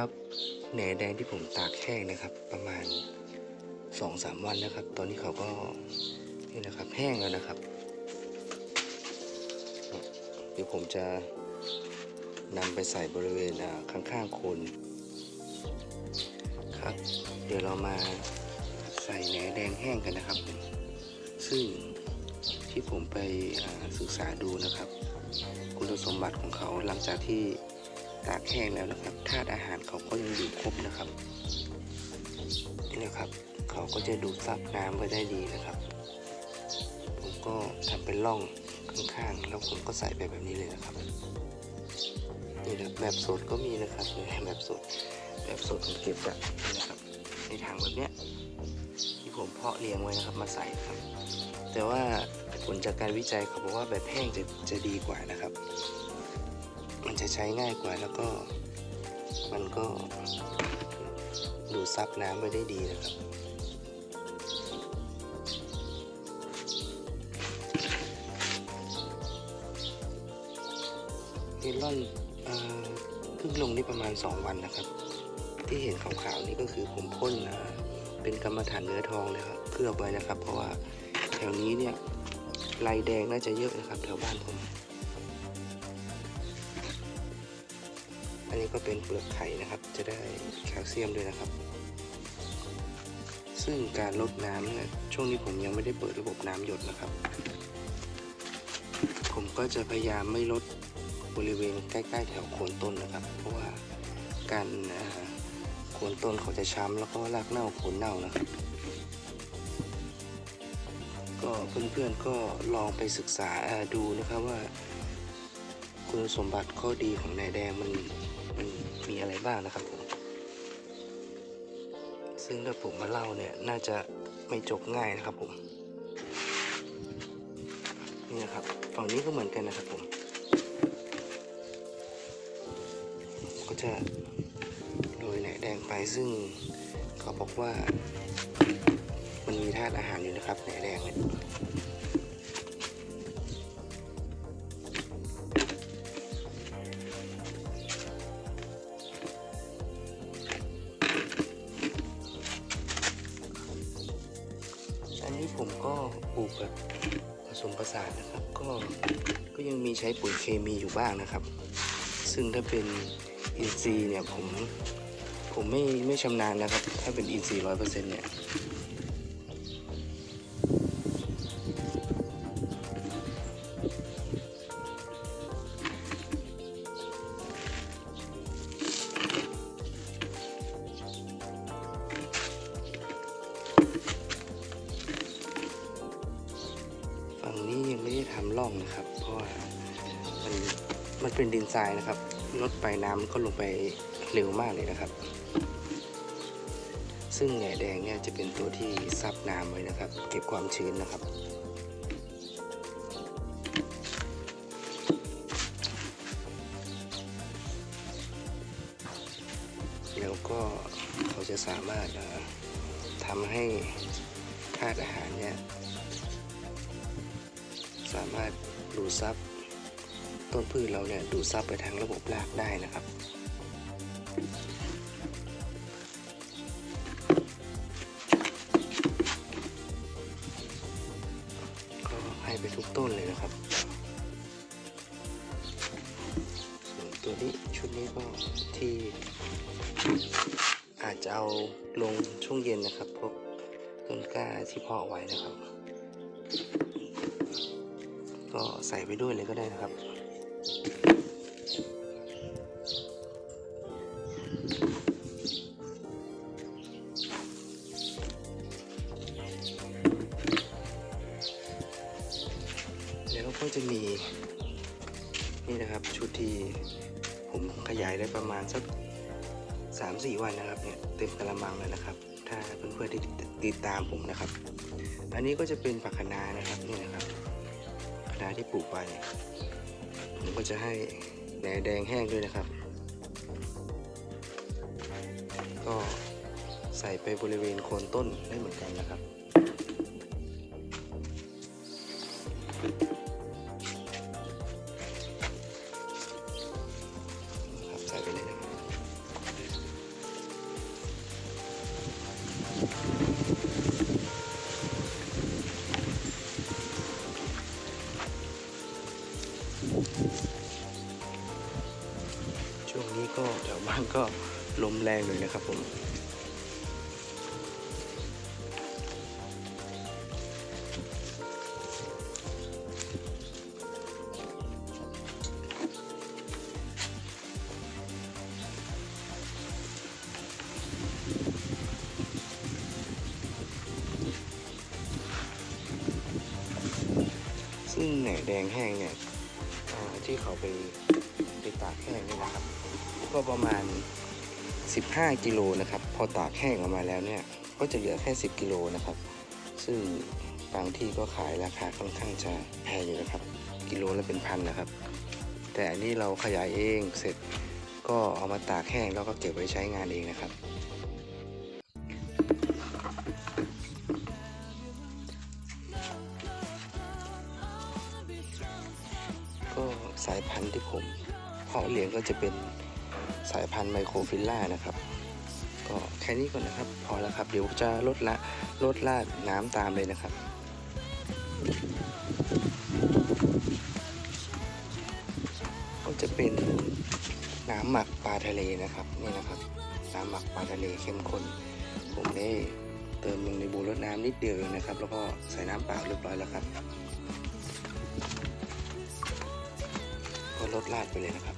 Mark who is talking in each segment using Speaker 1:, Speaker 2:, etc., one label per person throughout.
Speaker 1: ครับแหนแดงที่ผมตากแห้งนะครับ ประมาณสองสามวันนะครับ ตอนนี้เขาก็นี่นะครับแห้งแล้วนะครับ เดี๋ยวผมจะนำไปใส่บริเวณข้างๆโคนครับ เดี๋ยวเรามาใส่แหนแดงแห้งกันนะครับ ซึ่งที่ผมไปศึกษาดูนะครับ คุณสมบัติของเขาหลังจากที่ ตากแห้งแล้วนะครับธาตุอาหารเขาก็ยังอยู่ครบนะครับนี่นะครับ เขาก็จะดูดซับน้ำไว้ได้ดีนะครับ ผมก็ทำเป็นร่องข้างๆแล้วผมก็ใส่ไปแบบนี้เลยนะครับนี่นะแบบสดก็มีนะครับแบบสดแบบสดผมเก็บจากนี่นะครับ ในถังแบบเนี้ยที่ผมเพาะเลี้ยงไว้นะครับมาใส่ครับ แต่ว่าผลจากการวิจัยเขาบอกว่าแบบแห้งจะจะดีกว่านะครับ มันจะใช้ง่ายกว่าแล้วก็มันก็ดูดซับน้ำไปได้ดีนะครับเมลอนเพิ่งลงได้ประมาณ 2 วันนะครับ ที่เห็นขาวๆนี่ก็คือผมพ่นอ่าเป็นกรรมฐานเนื้อทองนะครับเคลือบไว้นะครับ เพราะว่าแถวนี้เนี่ยลายแดงน่าจะเยอะนะครับ แถวบ้านผม อันนี้ก็เป็นเปลือกไข่นะครับ จะได้แคลเซียมด้วยนะครับ ซึ่งการลดน้ำเนี่ยช่วงนี้ผมยังไม่ได้เปิดระบบน้ำหยดนะครับ ผมก็จะพยายามไม่ลดบริเวณใกล้ๆแถวโคนต้นนะครับ เพราะว่าการโคนต้นเขาจะช้ำแล้วก็รากเน่าโคนเน่านะครับก็เพื่อนๆก็ลองไปศึกษาดูนะครับว่า คุณสมบัติข้อดีของนายแดงมัน มันมีอะไรบ้างนะครับผมซึ่งถ้าผมมาเล่าเนี่ยน่าจะไม่จบง่ายนะครับผมนี่นะครับฝั่งนี้ก็เหมือนกันนะครับผม ก็จะโรยแหนแดงไปซึ่งเขาบอกว่า มันมีธาตุอาหารอยู่นะครับแหนแดงเนี่ย็ปลูกแบบผสมผสานนะครับ ก็ก็ยังมีใช้ปุ๋ยเคมีอยู่บ้างนะครับ ซึ่งถ้าเป็นอินทรีย์เนี่ยผมผมไม่ไม่ชำนาญนะครับ ถ้าเป็นอินทรีย์ร้อยเปอร์เซ็นต์เนี่ย ร่องนะครับ เพราะว่ามันมันเป็นดินทรายนะครับลดไปน้ำก็ลงไปเร็วมากเลยนะครับ ซึ่งแหน่แดงเนี่ยจะเป็นตัวที่ซับน้ำไว้นะครับ เก็บความชื้นนะครับแล้วก็เขาจะสามารถทำให้ธาตุอาหารเนี่ย สามารถดูดซับต้นพืชเราเนี่ยดูดซับไปทางระบบรากได้นะครับก็ให้ไปทุกต้นเลยนะครับตัวนี้ชุดนี้ก็ที่อาจจะเอาลงช่วงเย็นนะครับพวกต้นกล้าที่เพาะไว้นะครับ ก็ใส่ไปด้วยเลยก็ได้นะครับ แล้วก็จะมีนี่นะครับชุดที่ผมขยายได้ประมาณสักสามสี่วันนะครับเนี่ยเต็มกระมังแล้วนะครับ ถ้าเพื่อนๆที่ติดตามผมนะครับ อันนี้ก็จะเป็นผักคะน้านะครับนี่นะครับ คณะที่ปลูกไป ผมก็จะให้แหนแดงแห้งด้วยนะครับ ก็ใส่ไปบริเวณโคนต้นได้เหมือนกันนะครับ ก็ลมแรงเลยนะครับผม อ่อที่เขาไปไปตากแห้งนี่นะครับ ก็ประมาณ 15 กิโลนะครับ พอตากแห้งออกมาแล้วเนี่ย ก็จะเหลือแค่ 10 กิโลนะครับ ซึ่งบางที่ก็ขายราคาค่อนข้างจะแพงอยู่นะครับ กิโลละเป็นพันนะครับ แต่อันนี้เราขยายเองเสร็จก็เอามาตากแห้งแล้วก็เก็บไว้ใช้งานเองนะครับ สายพันธุ์ที่ผมเพาะเลี้ยงก็จะเป็นสายพันธุ์ไมโครฟิลล่านะครับ ก็แค่นี้ก่อนนะครับ พอแล้วครับ เดี๋ยวจะลดละลดลาดน้ำตามเลยนะครับก็จะเป็นน้ำหมักปลาทะเลนะครับนี่นะครับ น้ำหมักปลาทะเลเข้มข้นผมได้เติมลงในบูรดน้ำนิดเดียวเองนะครับ แล้วก็ใส่น้ำเปล่าเรียบร้อยแล้วครับ ก็ลดลาดไปเลยนะครับ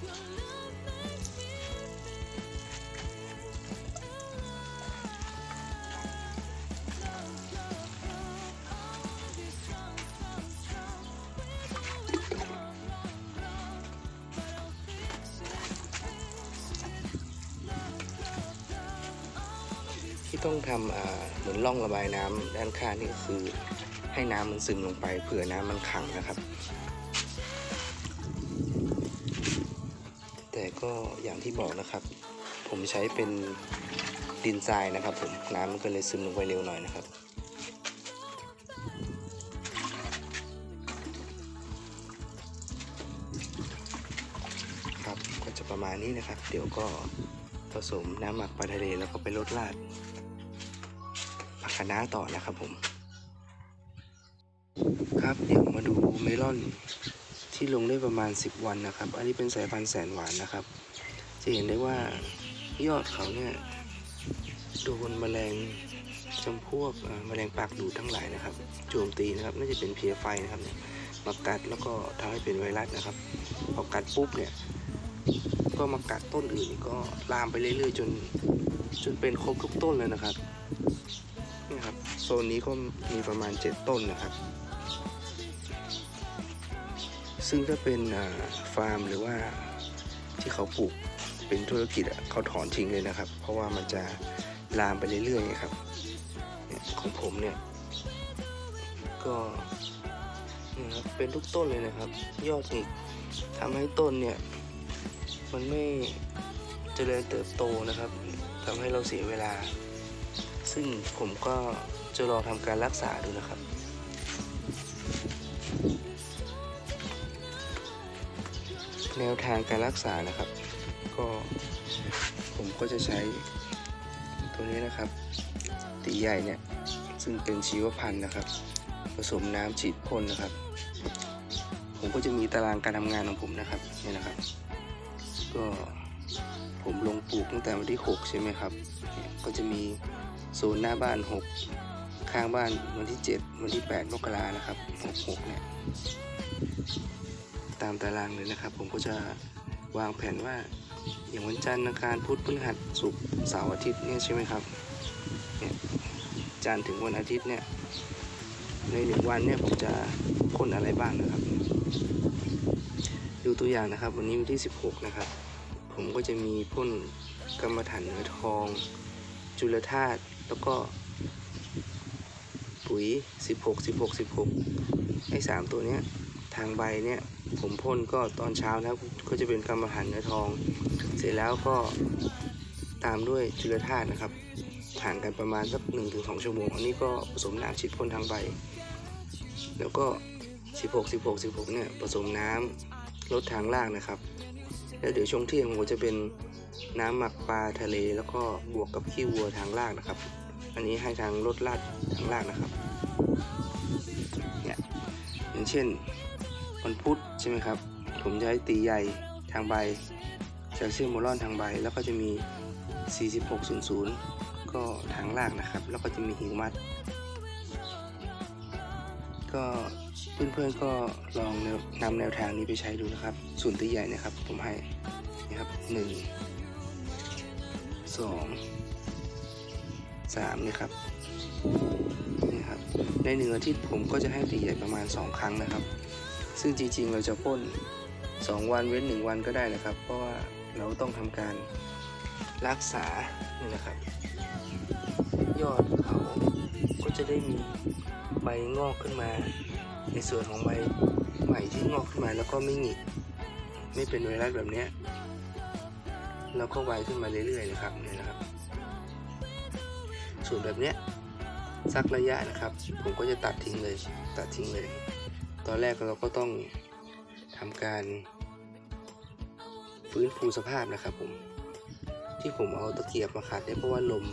Speaker 1: ที่ต้องทำเหมือนร่องระบายน้ำด้านข้างนี่คือให้น้ำมันซึมลงไปเผื่อน้ำมันขังนะครับ แต่ก็อย่างที่บอกนะครับ ผมใช้เป็นดินทรายนะครับผมน้ำมันก็เลยซึมลงไปเร็วหน่อยนะครับครับก็จะประมาณนี้นะครับ เดี๋ยวก็ผสมน้ำหมักปลาทะเลแล้วก็ไปลดราดผักคะน้าต่อนะครับผม ครับเดี๋ยวมาดูเมลอน ที่ลงได้ประมาณ 10 วันนะครับ อันนี้เป็นสายพันธุ์แสนหวานนะครับ จะเห็นได้ว่ายอดเขาเนี่ยโดนแมลงจำพวกแมลงปากดูดทั้งหลายนะครับ โจมตีนะครับน่าจะเป็นเพลียไฟนะครับเนี่ยมากัดแล้วก็ทำให้เป็นไวรัสนะครับ พอกัดปุ๊บเนี่ย ก็มากัดต้นอื่นกก็ลามไปเรื่อยๆ จนจนเป็นครบทุกต้นเลยนะครับนี่ครับโซนนี้ก็มีประมาณ 7 ต้นนะครับ ซึ่งถ้าเป็นฟาร์มหรือว่าที่เขาปลูกเป็นธุรกิจเขาถอนทิ้งเลยนะครับ เพราะว่ามันจะลามไปเรื่อยๆครับของผมเนี่ย ก็นี่ครับเป็นทุกต้นเลยนะครับ ยอดอีกทำให้ต้นเนี่ย มันไม่เจริญเติบโตนะครับทำให้เราเสียเวลา ซึ่งผมก็จะลองทำการรักษาดูนะครับ แนวทางการรักษานะครับ ก็ผมก็จะใช้ตัวนี้นะครับ ตีใหญ่เนี่ยซึ่งเป็นชีวพันธุ์นะครับ ผสมน้ำฉีดพ่นนะครับ ผมก็จะมีตารางการทำงานของผมนะครับนี่นะครับ ก็ผมลงปลูกตั้งแต่วันที่ 6 ใช่ไหมครับ ก็จะมีโซนหน้าบ้าน 6 ข้างบ้านวันที่ 7 วันที่ 8 มกรานะครับ 66 เนี่ยามตารางเลยนะครับ ผมก็จะวางแผนว่า อย่างวันจันทร์อังคารพุธพฤหัสศุกร์เสาร์อาทิตย์เนี่ยใช่ไหมครับเนี่ยจันทร์ถึงวันอาทิตย์เนี่ยในหนึ่งวันเนี่ยผมจะพ่นอะไรบ้างนะครับ ดูตัวอย่างนะครับ วันนี้วันที่ 16 นะครับ ผมก็จะมีพ่นกรรมฐานเนื้อทอง จุลธาตุแล้วก็ปุ๋ย 16 16 16ไอ้สามตัวเนี้ย ทางใบเนี่ยผมพ่นก็ตอนเช้านะครับก็จะเป็นกรรมฐานเนื้อทอง เสร็จแล้วก็ตามด้วยจุลธาตุนะครับห่างกันประมาณสัก1-2 ชั่วโมง อันนี้ก็ผสมน้ำฉีดพ่นทางใบ แล้วก็ 16 16 16เนี่ยผสมน้ำลดทางล่างนะครับ แล้วเดี๋ยวช่วงเที่ยงผมจะเป็นน้ำหมักปลาทะเล แล้วก็บวกกับขี้วัวทางล่างนะครับ อันนี้ให้ทางลดลาดทางล่างนะครับเนี่ยอย่างเช่น วันพุธใช่ไหมครับ ผมจะให้ตีใหญ่ทางใบแคลเซียมโบรอนทางใบ แล้วก็จะมี 4600 ก็ทางรากนะครับ แล้วก็จะมีหิวมัด ก็เพื่อนๆก็ลองนำแนวทางนี้ไปใช้ดูนะครับ ส่วนตัวใหญ่นะครับ ผมให้นะครับหนึ่งสองสามนี่ครับนี่ครับในหนึ่งอาทิตย์ผมก็จะให้ตีใหญ่ประมาณ 2 ครั้งนะครับ ซึ่งจริงๆเราจะพ่น2 วันเว้น 1 วันก็ได้นะครับ เพราะว่าเราต้องทำการรักษานี่นะครับ ยอดเขาก็จะได้มีใบงอกขึ้นมา ในส่วนของใบใหม่ที่งอกขึ้นมาแล้วก็ไม่หงิกไม่เป็นไวรัสแบบนี้แล้วก็ไวขึ้นมาเรื่อยๆนะครับเนี่ยนะครับ ส่วนแบบเนี้ยสักระยะนะครับ ผมก็จะตัดทิ้งเลย ตัดทิ้งเลย ตอนแรกเราก็ต้องทำการฟื้นฟูสภาพนะครับผม ที่ผมเอาตะเกียบมาขัดเนี่ยเพราะว่าลม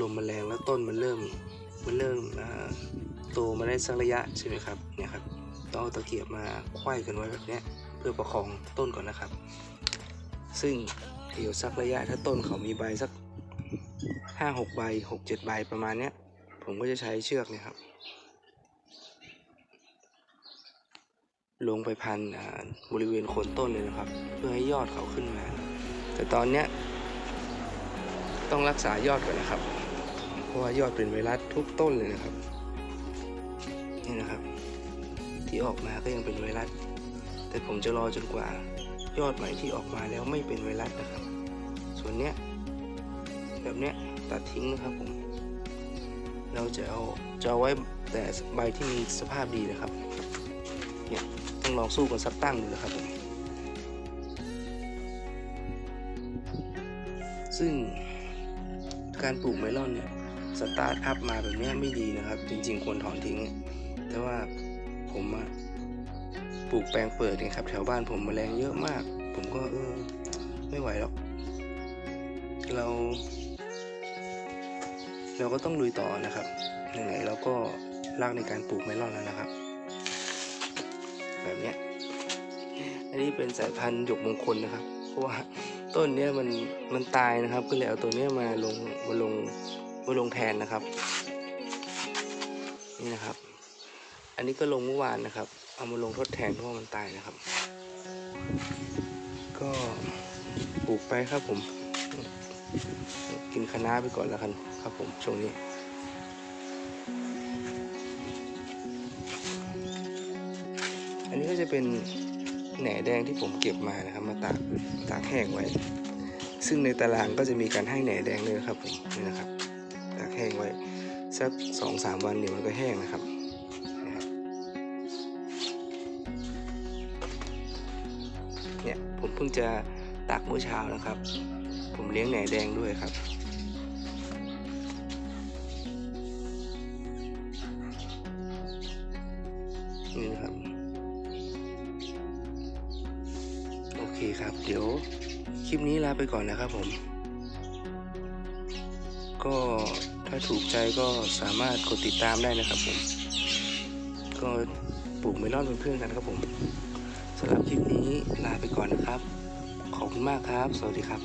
Speaker 1: ลมมันแรงแล้วต้นมันเริ่มมันเริ่มโตมาได้สักระยะใช่ไหมครับเนี่ยครับต้องเอาตะเกียบมาควยกันไว้แบบนี้เพื่อประคองต้นก่อนนะครับ ซึ่งเดี๋ยวสักระยะถ้าต้นเขามีใบสักห้าหกใบหกเจ็ดใบประมาณเนี้ยผมก็จะใช้เชือกเนี่ยครับ ลงไปพันบริเวณโคนต้นเลยนะครับ เพื่อให้ยอดเขาขึ้นมา แต่ตอนเนี้ยต้องรักษายอดก่อนนะครับ เพราะว่ายอดเป็นไวรัสทุกต้นเลยนะครับ นี่นะครับ ที่ออกมาก็ยังเป็นไวรัส แต่ผมจะรอจนกว่ายอดใหม่ที่ออกมาแล้วไม่เป็นไวรัสนะครับ ส่วนเนี้ยแบบเนี้ยตัดทิ้งนะครับผม เราจะเอาจะเอาไว้แต่ใบที่มีสภาพดีนะครับ เนี่ย ต้องลองสู้กันสักตั้งดูนะครับผมซึ่งการปลูกเมลอนเนี่ยสตาร์ทอัพมาแบบนี้ไม่ดีนะครับ จริงๆควรถอนทิ้ง แต่ว่าผมอะปลูกแปลงเปิดเนี่ยครับ แถวบ้านผมแมลงเยอะมาก ผมก็เออไม่ไหวหรอกเรา เราก็ต้องลุยต่อนะครับไหนๆเราก็รักในการปลูกเมลอนแล้วนะครับ แบบเนี้ยอันนี้เป็นสายพันธุ์หยกมงคลนะครับ เพราะว่าต้นเนี้ยมันมันตายนะครับ ก็เลยเอาตัวเนี้ยมาลงมาลงมาลงแทนนะครับ นี่นะครับ อันนี้ก็ลงเมื่อวานนะครับ เอามาลงทดแทนเพราะว่ามันตายนะครับ ก็ปลูกไปครับผม กินคะน้าไปก่อนแล้วกันครับผมช่วงนี้ ก็จะเป็นแหน่แดงที่ผมเก็บมานะครับ มาตากตากแห้งไว้ ซึ่งในตารางก็จะมีการให้แหน่แดงเลยครับผมนี่นะครับตากแห้งไว้สักสองสามวันเดี๋ยวมันก็แห้งนะครับเนี่ยผมเพิ่งจะตากเมื่อเช้านะครับ ผมเลี้ยงแหน่แดงด้วยครับ นี่นะครับ เคครับ เดี๋ยวคลิปนี้ลาไปก่อนนะครับผม ก็ถ้าถูกใจก็สามารถกดติดตามได้นะครับผม ก็ปลูกเมลอนเป็นเพื่อนกันครับผมสำหรับคลิปนี้ลาไปก่อนนะครับ ขอบคุณมากครับ สวัสดีครับ